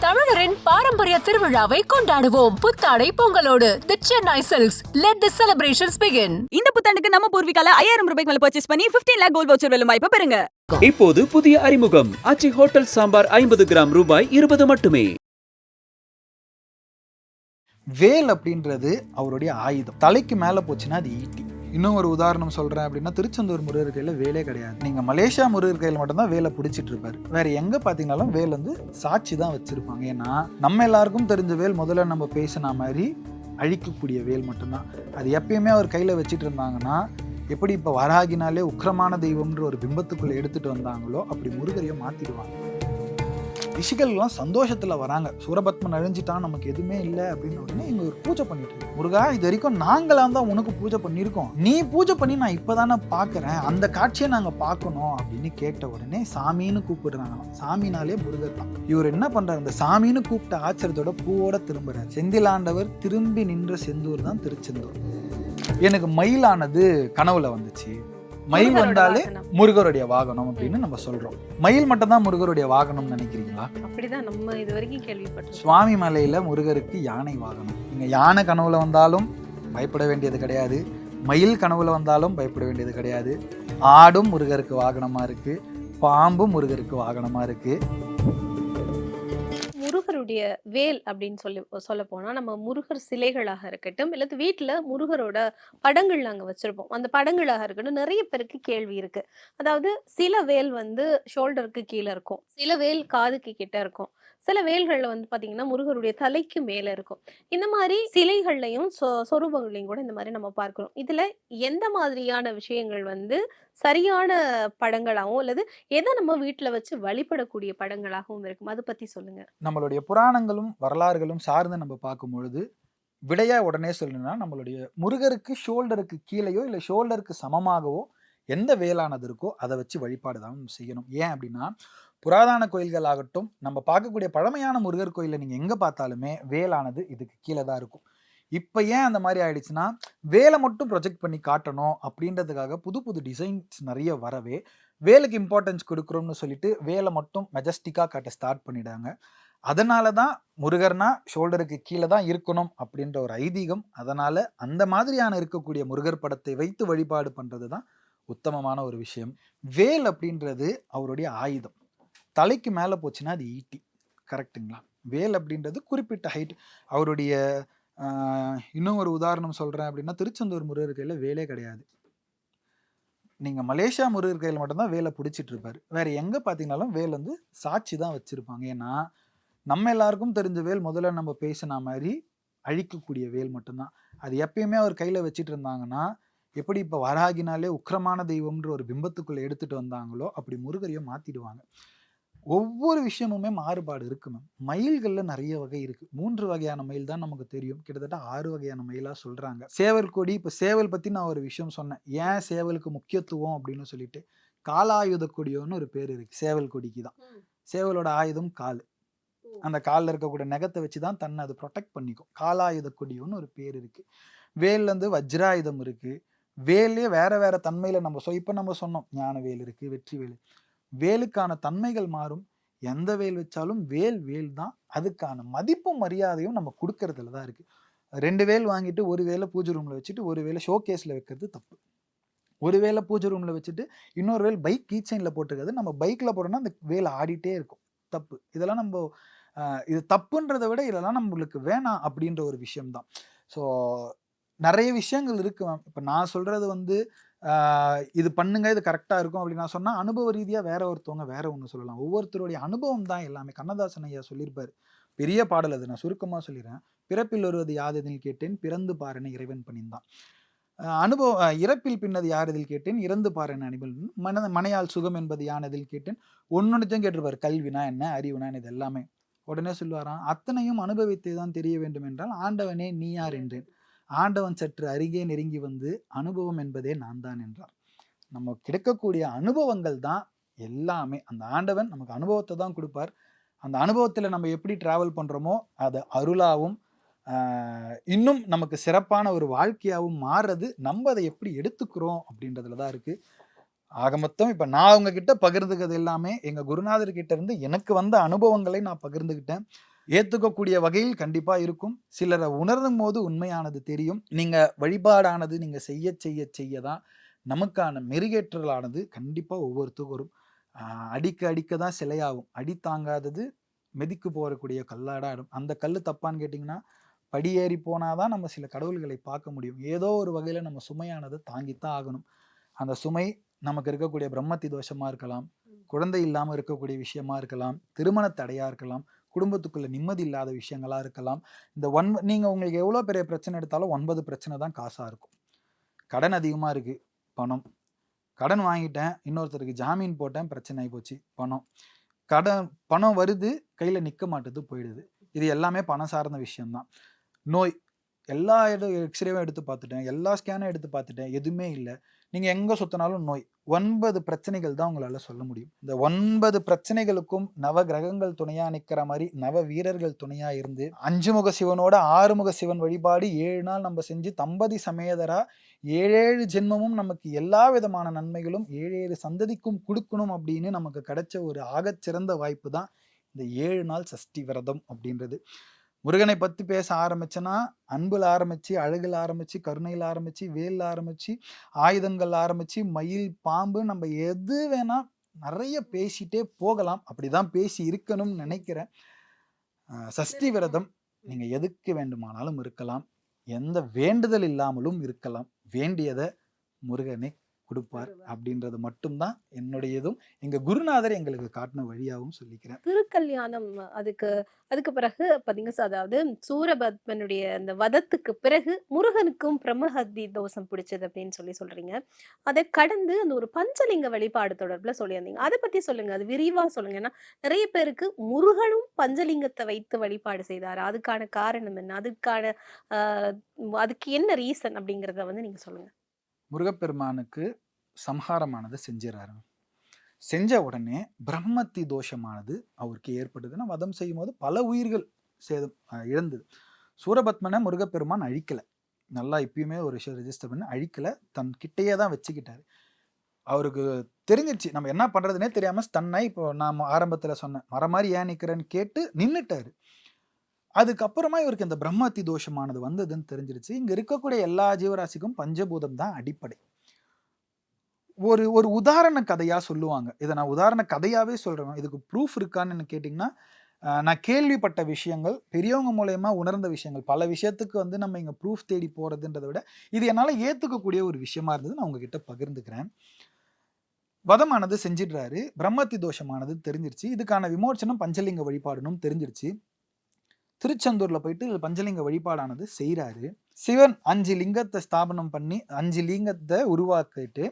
தமிழரின் பாரம்பரிய திருவிழாவை கொண்டாடுவோம். புத்தாடை பொங்கலோடு. The Chennai silks let the celebrations begin இந்த புத்தாண்டுக்கு நம்ம பூர்விகால ஐயாயிரம் ரூபாய்க்கு மேல பர்ச்சேஸ் பண்ணி 15 லேக் கோல்ட் வவுச்சர் வெல்லும் வாய்ப்பை பெறுங்க. இப்போது புதிய அறிமுகம். ஆச்சி ஹோட்டல் சாம்பார் ஐம்பது கிராம் ரூபாய் இருபது மட்டுமே. வேல் அப்படின்றது அவருடைய ஆயுதம். தலைக்கு மேலே போச்சுன்னா அது ஈட்டி. இன்னும் ஒரு உதாரணம் சொல்கிறேன் அப்படின்னா திருச்செந்தூர் முருகர் கையில் வேலே கிடையாது. நீங்கள் மலேசியா முருகர் கையில் மட்டும்தான் வேலை பிடிச்சிட்டு இருப்பாரு. வேறு எங்கே பார்த்தீங்கனாலும் வேல் வந்து சாட்சி தான் வச்சுருப்பாங்க. ஏன்னா நம்ம எல்லாருக்கும் தெரிஞ்ச வேல் முதல்ல நம்ம பேசின மாதிரி அழிக்கக்கூடிய வேல் மட்டும்தான். அது எப்பயுமே அவர் கையில் வச்சுட்டு இருந்தாங்கன்னா எப்படி இப்போ வராகினாலே உக்கிரமான தெய்வம்ன்ற ஒரு பிம்பத்துக்குள்ளே எடுத்துகிட்டு வந்தாங்களோ அப்படி முருகரையும் மாற்றிடுவாங்க ரிஷிகள்லாம் சந்தோஷத்தில் வராங்க. சூரபத்மன் அழிஞ்சிட்டான் நமக்கு எதுவுமே இல்லை அப்படின்னு உடனே இங்கே ஒரு பூஜை பண்ணிட்டு இருக்கு. முருகா இது வரைக்கும் நாங்களாம் தான் உனக்கு பூஜை பண்ணியிருக்கோம். நீ பூஜை பண்ணி நான் இப்போ தானே பார்க்குறேன். அந்த காட்சியை நாங்கள் பார்க்கணும் அப்படின்னு கேட்ட உடனே சாமின்னு கூப்பிடுறாங்களாம். சாமினாலே முருகர் தான். இவர் என்ன பண்ணுறாரு இந்த சாமின்னு கூப்பிட்ட ஆச்சரியத்தோட பூவோட திரும்புறாரு. செந்திலாண்டவர் திரும்பி நின்ற செந்தூர் தான் திருச்செந்தூர். எனக்கு மயிலானது கனவுல வந்துச்சு. மயில் வந்தாலே. முருகருடைய வாகனம் அப்படின்னு நம்ம சொல்றோம். மயில் மட்டும் தான் முருகருடைய வாகனம் நினைக்கிறீங்களா? அப்படிதான் நம்ம இது வரைக்கும் கேள்விப்பட்டிருக்கோம். சுவாமி மலையில முருகருக்கு யானை வாகனம். நீங்க யானை கனவுல வந்தாலும் பயப்பட வேண்டியது கிடையாது. மயில் கனவுல வந்தாலும் பயப்பட வேண்டியது கிடையாது. ஆடும் முருகருக்கு வாகனமா இருக்கு. பாம்பும் முருகருக்கு வாகனமா இருக்கு. முருகனுடைய வேல் அப்படின்னு சொல்லி சொல்ல போனால் நம்ம முருகர் சிலைகளாக இருக்கட்டும் இல்லது வீட்டில் முருகரோட படங்கள் நாங்கள் வச்சுருப்போம். அந்த படங்களாக இருக்கட்டும் நிறைய பேருக்கு கேள்வி இருக்குது அதாவது சில வேல் வந்து ஷோல்டருக்கு கீழே இருக்கும். சில வேல் காதுக்கு கிட்ட இருக்கும். சில வேல்களில் வந்து பார்த்தீங்கன்னா முருகருடைய தலைக்கு மேலே இருக்கும். இந்த மாதிரி சிலைகள்லையும் சொ- சொரூபங்களையும் கூட இந்த மாதிரி நம்ம பார்க்குறோம். இதில் எந்த மாதிரியான விஷயங்கள் வந்து சரியான படங்களாகவும் அல்லது எதை நம்ம வீட்டில் வச்சு வழிபடக்கூடிய படங்களாகவும் இருக்கும். அதை பற்றி சொல்லுங்க. நம்மளுடைய புராணங்களும் வரலாறுகளும் சார்ந்து நம்ம பார்க்கும் பொழுது விடையா உடனே சொல்லணும்னா நம்மளுடைய முருகருக்கு ஷோல்டருக்கு கீழேயோ இல்லை ஷோல்டருக்கு சமமாகவோ எந்த வேலானது இருக்கோ அதை வச்சு வழிபாடு தான் நம்ம செய்யணும். ஏன் அப்படின்னா புராதன கோயில்கள் ஆகட்டும் நம்ம பார்க்கக்கூடிய பழமையான முருகர் கோயிலை நீங்கள் எங்கே பார்த்தாலுமே வேலானது இதுக்கு கீழே தான் இருக்கும். இப்போ ஏன் அந்த மாதிரி ஆயிடுச்சுன்னா வேலை மட்டும் ப்ரொஜெக்ட் பண்ணி காட்டணும் அப்படின்றதுக்காக புது புது டிசைன்ஸ் நிறைய வரவே வேலுக்கு இம்பார்ட்டன்ஸ் கொடுக்குறோம்னு சொல்லிட்டு வேலை மட்டும் மெஜஸ்டிக்காக காட்ட ஸ்டார்ட் பண்ணிடாங்க அதனால தான் முருகர்னா ஷோல்டருக்கு கீழே தான் இருக்கணும் அப்படின்ற ஒரு ஐதீகம் அதனால அந்த மாதிரியான இருக்கக்கூடிய முருகர் படத்தை வைத்து வழிபாடு பண்ணுறது தான் உத்தமமான ஒரு விஷயம். வேல் அப்படின்றது அவருடைய ஆயுதம். தலைக்கு மேலே போச்சுன்னா அது ஈட்டி. கரெக்ட்டுங்களா வேல் அப்படின்றது குறிப்பிட்ட ஹைட் அவருடைய இன்னும் ஒரு உதாரணம் சொல்கிறேன் அப்படின்னா திருச்செந்தூர் முருகர் கையில் வேலே கிடையாது. நீங்கள் மலேசியா முருகர் கையில் மட்டும்தான் வேலை பிடிச்சிட்டு இருப்பார். வேறு எங்கே பார்த்தீங்கனாலும் வேல் வந்து சாட்சி தான் வச்சுருப்பாங்க. ஏன்னா நம்ம எல்லாருக்கும் தெரிஞ்ச வேல் முதல்ல நம்ம பேசின மாதிரி அழிக்கக்கூடிய வேல் மட்டும்தான். அது எப்பயுமே அவர் கையில் வச்சுட்டு இருந்தாங்கன்னா எப்படி இப்போ வராகினாலே உக்கிரமான தெய்வம்ன்ற ஒரு பிம்பத்துக்குள்ளே எடுத்துகிட்டு வந்தாங்களோ அப்படி முருகரையும் மாற்றிடுவாங்க ஒவ்வொரு விஷயமுமே மாறுபாடு இருக்கு மேம் மயில்களில் நிறைய வகை இருக்கு. மூன்று வகையான மயில் தான் நமக்கு தெரியும். கிட்டத்தட்ட ஆறு வகையான மயிலாக சொல்றாங்க. சேவல் கொடி இப்போ சேவல் பற்றி நான் ஒரு விஷயம் சொன்னேன். ஏன் சேவலுக்கு முக்கியத்துவம் அப்படின்னு சொல்லிட்டு காலாயுத கொடியோன்னு ஒரு பேர் இருக்கு. சேவல் கொடிக்கு தான். சேவலோட ஆயுதம் கால். அந்த காலில் இருக்கக்கூடிய நகத்தை வச்சு தான் தன்னை அது ப்ரொடெக்ட் பண்ணிக்கும். காலாயுத கொடியோன்னு ஒரு பேர் இருக்கு. வேல்ல இருந்து வஜ்ராயுதம் இருக்கு. வேல்லே வேற வேற தன்மையில நம்ம சொ இப்போ நம்ம சொன்னோம். ஞான வேல் இருக்கு வெற்றி வேல் வேலுக்கான தன்மைகள் மாறும். எந்த வேல் வச்சாலும் வேல் வேல் தான். அதுக்கான மதிப்பும் மரியாதையும் நம்ம கொடுக்கறதுல தான் இருக்கு. ரெண்டு வேல் வாங்கிட்டு ஒரு வேலை பூஜை ரூம்ல வச்சுட்டு ஒரு வேலை ஷோகேஸ்ல வைக்கிறது தப்பு. ஒரு வேலை பூஜை ரூம்ல வச்சுட்டு இன்னொரு வேல் பைக் கீ செயின்ல போட்டுக்கிறது நம்ம பைக்ல போட்டோம்னா அந்த வேலை ஆடிட்டே இருக்கும். தப்பு. இதெல்லாம் நம்ம இது தப்புன்றதை விட இதெல்லாம் நம்மளுக்கு வேணாம் அப்படின்ற ஒரு விஷயம்தான் ஸோ நிறைய விஷயங்கள் இருக்கு மேம். இப்போ நான் சொல்றது வந்து இது பண்ணுங்க இது கரெக்டாக இருக்கும் அப்படின்னு நான் சொன்னால் அனுபவ ரீதியாக வேற ஒருத்தவங்க வேற ஒன்று சொல்லலாம். ஒவ்வொருத்தருடைய அனுபவம் தான் எல்லாமே. கண்ணதாசன் ஐயா சொல்லியிருப்பார். பெரிய பாடல் அது. நான் சுருக்கமாக சொல்லிடுறேன் பிறப்பில் வருவது யாதெனில் கேட்டேன்? பிறந்து பாருன்னு இறைவன் பண்ணியிருந்தான் அனுபவம் இறப்பில் பின்னது யார் இதில் கேட்டேன்? இறந்து பாருன்னு அனுபவம் மன மனையால் சுகம் என்பது யானதில் கேட்டேன்? ஒன்னொன்னுத்தையும் கேட்டிருப்பார். கல்வினா என்ன? அறிவுனா இது எல்லாமே. உடனே சொல்லுவாராம் அத்தனையும் அனுபவித்து தான் தெரிய வேண்டும் என்றால் ஆண்டவனே நீ யார்? என்றேன். ஆண்டவன் சற்று அருகே நெருங்கி வந்து அனுபவம் என்பதே நான் தான் என்றார். நம்ம கிடைக்கக்கூடிய அனுபவங்கள் தான் எல்லாமே. அந்த ஆண்டவன் நமக்கு அனுபவத்தை தான் கொடுப்பார். அந்த அனுபவத்தில் நம்ம எப்படி டிராவல் பண்ணுறோமோ அது அருளாகவும் இன்னும் நமக்கு சிறப்பான ஒரு வாழ்க்கையாகவும் மாறுறது நம்ம அதை எப்படி எடுத்துக்கிறோம் அப்படின்றதுல தான் இருக்குது ஆக மொத்தம் இப்போ நான் உங்ககிட்ட பகிர்ந்துக்கிறது எல்லாமே எங்கள் குருநாதர்கிட்ட இருந்து எனக்கு வந்த அனுபவங்களை நான் பகிர்ந்துக்கிட்டேன் ஏற்றுக்கக்கூடிய வகையில் கண்டிப்பாக இருக்கும். சிலரை உணரும் போது உண்மையானது தெரியும். நீங்கள் வழிபாடானது நீங்கள் செய்ய செய்ய செய்ய தான் நமக்கான மெருகேற்றலானது கண்டிப்பாக ஒவ்வொருத்தருக்கும் வரும். அடிக்க அடிக்க தான் சிலையாகும். அடி தாங்காதது மெதிக்கு போகக்கூடிய கல்லாடாடும் அந்த கல் தப்பான்னு கேட்டிங்கன்னா படியேறி போனாதான் நம்ம சில கடவுள்களை பார்க்க முடியும். ஏதோ ஒரு வகையில் நம்ம சுமையானது தாங்கித்தான் ஆகணும். அந்த சுமை நமக்கு இருக்கக்கூடிய பிரம்மத்தி தோஷமாக இருக்கலாம். குழந்தை இல்லாமல் இருக்கக்கூடிய விஷயமா இருக்கலாம். திருமண தடையாக இருக்கலாம். குடும்பத்துக்குள்ள நிம்மதி இல்லாத விஷயங்களா இருக்கலாம். இந்த ஒன் நீங்கள் உங்களுக்கு எவ்வளோ பெரிய பிரச்சனை எடுத்தாலும் ஒன்பது பிரச்சனை தான் காசாக இருக்கும். கடன் அதிகமாக இருக்குது பணம். கடன் வாங்கிட்டேன் இன்னொருத்தருக்கு ஜாமீன் போட்டேன் பிரச்சனை ஆகி போச்சு பணம். கடன் பணம் வருது கையில் நிற்க மாட்டுது போயிடுது. இது எல்லாமே பணம் சார்ந்த விஷயம்தான். நோய். எல்லா எக்ஸ்ரேவும் எடுத்து பார்த்துட்டேன் எல்லா ஸ்கேனும் எடுத்து பார்த்துட்டேன் எதுவுமே இல்லை. நீங்கள் எங்கே சுத்தினாலும் நோய். ஒன்பது பிரச்சனைகள் தான் உங்களால் சொல்ல முடியும். இந்த ஒன்பது பிரச்சனைகளுக்கும் நவ கிரகங்கள் துணையாக நிற்கிற மாதிரி நவ வீரர்கள் துணையாக இருந்து அஞ்சு முக சிவனோட ஆறுமுக சிவன் வழிபாடு ஏழு நாள் நம்ம செஞ்சு தம்பதி சமேதரா ஏழேழு ஜென்மமும் நமக்கு எல்லா விதமான நன்மைகளும் ஏழேழு சந்ததிக்கும் கொடுக்கணும் அப்படின்னு நமக்கு கிடைச்ச ஒரு ஆகச்சிறந்த வாய்ப்பு தான் இந்த ஏழு நாள் சஷ்டி விரதம் அப்படின்றது. முருகனை பத்தி பேச ஆரம்பிச்சேன்னா அன்புல ஆரம்பிச்சு அழகுல ஆரம்பிச்சு கருணையில ஆரம்பிச்சு வேல்ல ஆரம்பிச்சு ஆயுதங்கள் ஆரம்பிச்சு மயில் பாம்பு நம்ம எது வேணா நிறைய பேசிட்டே போகலாம். அப்படிதான் பேசி இருக்கணும்னு நினைக்கிறேன். சஷ்டி விரதம் நீங்க எதுக்கு வேண்டுமானாலும் இருக்கலாம். எந்த வேண்டுதல் இல்லாமலும் இருக்கலாம். வேண்டியதை முருகனே கொடுப்பார் அப்படின்றது மட்டும்தான் என்னுடையதும் எங்க குருநாதர் எங்களுக்கு காட்டின வழியாகவும் சொல்லிக்கிறேன் திருக்கல்யாணம் அதுக்கு அதுக்கு பிறகு பாத்தீங்க அதாவது சூரபத்மனுடைய அந்த வதத்துக்கு பிறகு முருகனுக்கும் பிரம்மஹத்தி தோஷம் பிடிச்சது அப்படின்னு சொல்லி சொல்றீங்க. அதை கடந்து அந்த ஒரு பஞ்சலிங்க வழிபாடு தொடர்புல சொல்லியிருந்தீங்க. அத பத்தி சொல்லுங்க. அது விரிவா சொல்லுங்க. ஏன்னா நிறைய பேருக்கு முருகனும் பஞ்சலிங்கத்தை வைத்து வழிபாடு செய்தாரா? அதுக்கான காரணம் என்ன? அதுக்கான அதுக்கு என்ன ரீசன் அப்படிங்கிறத வந்து நீங்க சொல்லுங்க. முருகப்பெருமானுக்கு சம்ஹாரமானது செஞ்சிடறாரு செஞ்ச உடனே பிரம்மத்தி தோஷமானது அவருக்கு ஏற்பட்டதுன்னா வதம் செய்யும் போது பல உயிர்கள் சேதம் இழந்தது. சூரபத்மனை முருகப்பெருமான் அழிக்கலை. நல்லா இப்பயுமே ஒரு விஷயம் ரெஜிஸ்டர் பண்ணி அழிக்கல. தன் கிட்டேயே தான் வச்சுக்கிட்டாரு. அவருக்கு தெரிஞ்சிச்சு நம்ம என்ன பண்ணுறதுனே தெரியாமல் தன்னை இப்போ நான் ஆரம்பத்தில் சொன்னேன் மரம் மாதிரி ஏன் நிற்கிறேன்னு கேட்டு நின்றுட்டாரு அதுக்கப்புறமா இவருக்கு இந்த பிரம்மத்தி தோஷமானது வந்ததுன்னு தெரிஞ்சிருச்சு. இங்க இருக்கக்கூடிய எல்லா ஜீவராசிக்கும் பஞ்சபூதம் தான் அடிப்படை. ஒரு ஒரு உதாரண கதையா சொல்லுவாங்க. இதை நான் உதாரண கதையாவே சொல்றேன். இதுக்கு ப்ரூஃப் இருக்கான்னு கேட்டிங்கன்னா நான் கேள்விப்பட்ட விஷயங்கள் பெரியவங்க மூலயமா உணர்ந்த விஷயங்கள் பல விஷயத்துக்கு வந்து நம்ம இங்க ப்ரூஃப் தேடி போறதுன்றதை விட இது என்னால் ஏத்துக்கக்கூடிய ஒரு விஷயமா இருந்தது நான் உங்ககிட்ட பகிர்ந்துக்கிறேன். வதமானது செஞ்சிடுறாரு. பிரம்மத்தி தோஷமானது தெரிஞ்சிருச்சு. இதுக்கான விமோச்சனம் பஞ்சலிங்க வழிபாடுனும் தெரிஞ்சிருச்சு. திருச்செந்தூர்ல போயிட்டு பஞ்சலிங்க வழிபாடானது செய்கிறாரு சிவன் அஞ்சு லிங்கத்தை ஸ்தாபனம் பண்ணி அஞ்சு லிங்கத்தை உருவாக்கிட்டு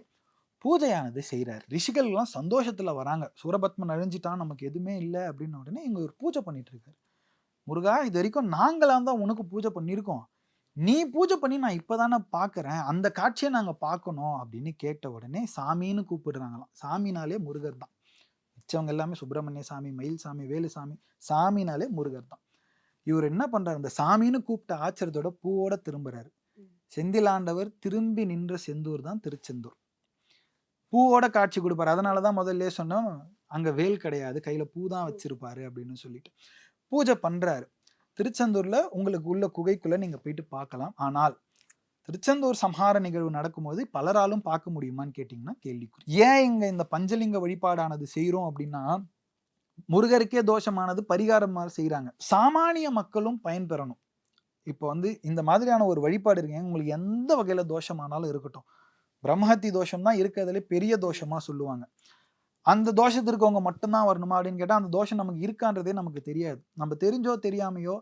பூஜையானது செய்கிறார் ரிஷிகள்லாம் சந்தோஷத்தில் வராங்க. சூரபத்மன் அழிஞ்சிட்டான் நமக்கு எதுவுமே இல்லை அப்படின்ன உடனே இங்கே ஒரு பூஜை பண்ணிட்டு இருக்காரு. முருகா இது வரைக்கும் நாங்களாம் தான் உனக்கு பூஜை பண்ணியிருக்கோம். நீ பூஜை பண்ணி நான் இப்போ தானே பார்க்குறேன் அந்த காட்சியை நாங்கள் பார்க்கணும் அப்படின்னு கேட்ட உடனே சாமின்னு கூப்பிடுறாங்களாம். சாமினாலே முருகர் தான் மிச்சவங்க எல்லாமே சுப்பிரமணிய சாமி மயில் சாமி வேலு சாமி சாமினாலே முருகர் தான் இவர் என்ன பண்றாரு? இந்த சாமின்னு கூப்பிட்ட ஆச்சரியத்தோட பூவோட திரும்புறாரு. செந்திலாண்டவர் திரும்பி நின்ற செந்தூர் தான் திருச்செந்தூர். பூவோட காட்சி கொடுப்பாரு. அதனால தான் முதல்ல சொன்னோம் அங்க வேல் கிடையாது. கையில பூ தான் வச்சிருப்பாரு அப்படின்னு சொல்லிட்டு. பூஜை பண்றாரு. திருச்செந்தூர்ல உங்களுக்கு உள்ள குகைக்குள்ள நீங்க போயிட்டு பார்க்கலாம். ஆனால் திருச்செந்தூர் சம்ஹார நிகழ்வு நடக்கும்போது பலராலும் பார்க்க முடியுமான்னு கேட்டிங்கன்னா கேள்விக்குறி. ஏன் இங்க இந்த பஞ்சலிங்க வழிபாடானது செய்றோம் அப்படின்னா முருகருக்கே தோஷமானது பரிகாரம் செய்கிறாங்க சாமானிய மக்களும் பயன்பெறணும் இப்போ வந்து இந்த மாதிரியான ஒரு வழிபாடு இருக்குங்க. உங்களுக்கு எந்த வகையில் தோஷமானாலும் இருக்கட்டும். பிரம்மஹத்தி தோஷம் தான் இருக்கிறதுல பெரிய தோஷமாக சொல்லுவாங்க. அந்த தோஷத்து இருக்கவங்க மட்டும்தான் வரணுமா அப்படின்னு கேட்டால் அந்த தோஷம் நமக்கு இருக்கான்றதே நமக்கு தெரியாது. நம்ம தெரிஞ்சோ தெரியாமையோ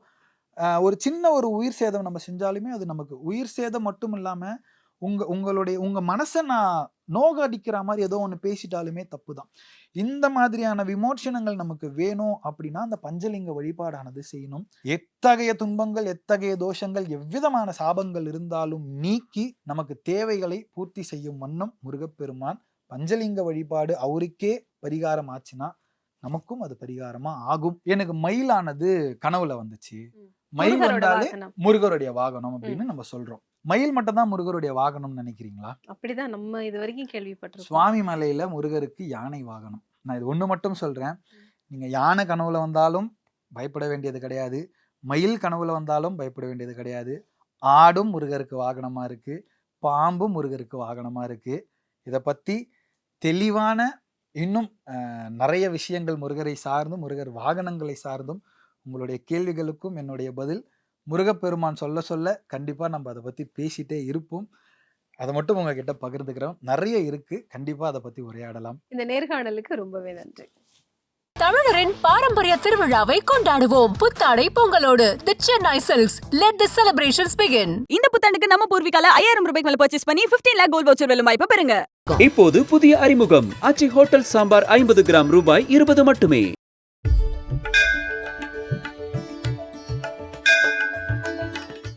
ஒரு சின்ன ஒரு உயிர் சேதம் நம்ம செஞ்சாலுமே அது நமக்கு. உயிர் சேதம் மட்டும் இல்லாமல் உங்க உங்களுடைய உங்கள் மனசை நான் நோக அடிக்கிற மாதிரி ஏதோ ஒன்று பேசிட்டாலுமே தப்பு தான் இந்த மாதிரியான விமோசனங்கள் நமக்கு வேணும் அப்படின்னா அந்த பஞ்சலிங்க வழிபாடானது செய்யணும். எத்தகைய துன்பங்கள் எத்தகைய தோஷங்கள் எவ்விதமான சாபங்கள் இருந்தாலும் நீக்கி நமக்கு தேவைகளை பூர்த்தி செய்யும் வண்ணம் முருகப்பெருமான் பஞ்சலிங்க வழிபாடு அவருக்கே பரிகாரம் ஆச்சுன்னா நமக்கும் அது பரிகாரமா ஆகும். எனக்கு மயிலானது கனவுல வந்துச்சு. மயில் வந்தாலே. முருகருடைய வாகனம் அப்படின்னு நம்ம சொல்றோம். மயில் மட்டும் தான் முருகருடைய வாகனம்னு நினைக்கிறீங்களா? அப்படிதான். நம்ம இது வரைக்கும் கேள்விப்பட்டிருக்கோம். சுவாமி மலையில முருகருக்கு யானை வாகனம். நான் இது ஒண்ணு மட்டும் சொல்றேன். நீங்க யானை கனவுல வந்தாலும் பயப்பட வேண்டியது கிடையாது. மயில் கனவுல வந்தாலும் பயப்பட வேண்டியது கிடையாது. ஆடும் முருகருக்கு வாகனமா இருக்கு. பாம்பும் முருகருக்கு வாகனமா இருக்கு. இதை பத்தி தெளிவான இன்னும் நிறைய விஷயங்கள் முருகரை சார்ந்தும் முருகர் வாகனங்களை சார்ந்தும் உங்களுடைய கேள்விகளுக்கும் என்னுடைய பதில் முருகப்பெருமான் சொல்ல சொல்ல கண்டிப்பா நம்ம அதை பத்தி பேசிட்டே இருப்போம். அதை மட்டும் உங்ககிட்ட பகிர்ந்துக்கிறோம். நிறைய இருக்கு. கண்டிப்பா அதை பத்தி உரையாடலாம். இந்த நேர்காணலுக்கு ரொம்பவே நன்றி. தமிழரின் பாரம்பரிய திருவிழாவை கொண்டாடுவோம். புத்தாடை பொங்கலோடு. The Chennai silks let the celebrations begin இந்த புத்தாண்டுக்கு நம்ம பூர்விகால ஐயாயிரம் ரூபாய்க்கு மேல பர்ச்சேஸ் பண்ணி 15 லேக் கோல்ட் வவுச்சர் வெல்லும் வாய்ப்பை பெறுங்க. இப்போது புதிய அறிமுகம். ஆச்சி ஹோட்டல் சாம்பார் ஐம்பது கிராம் ரூபாய் இருபது மட்டுமே.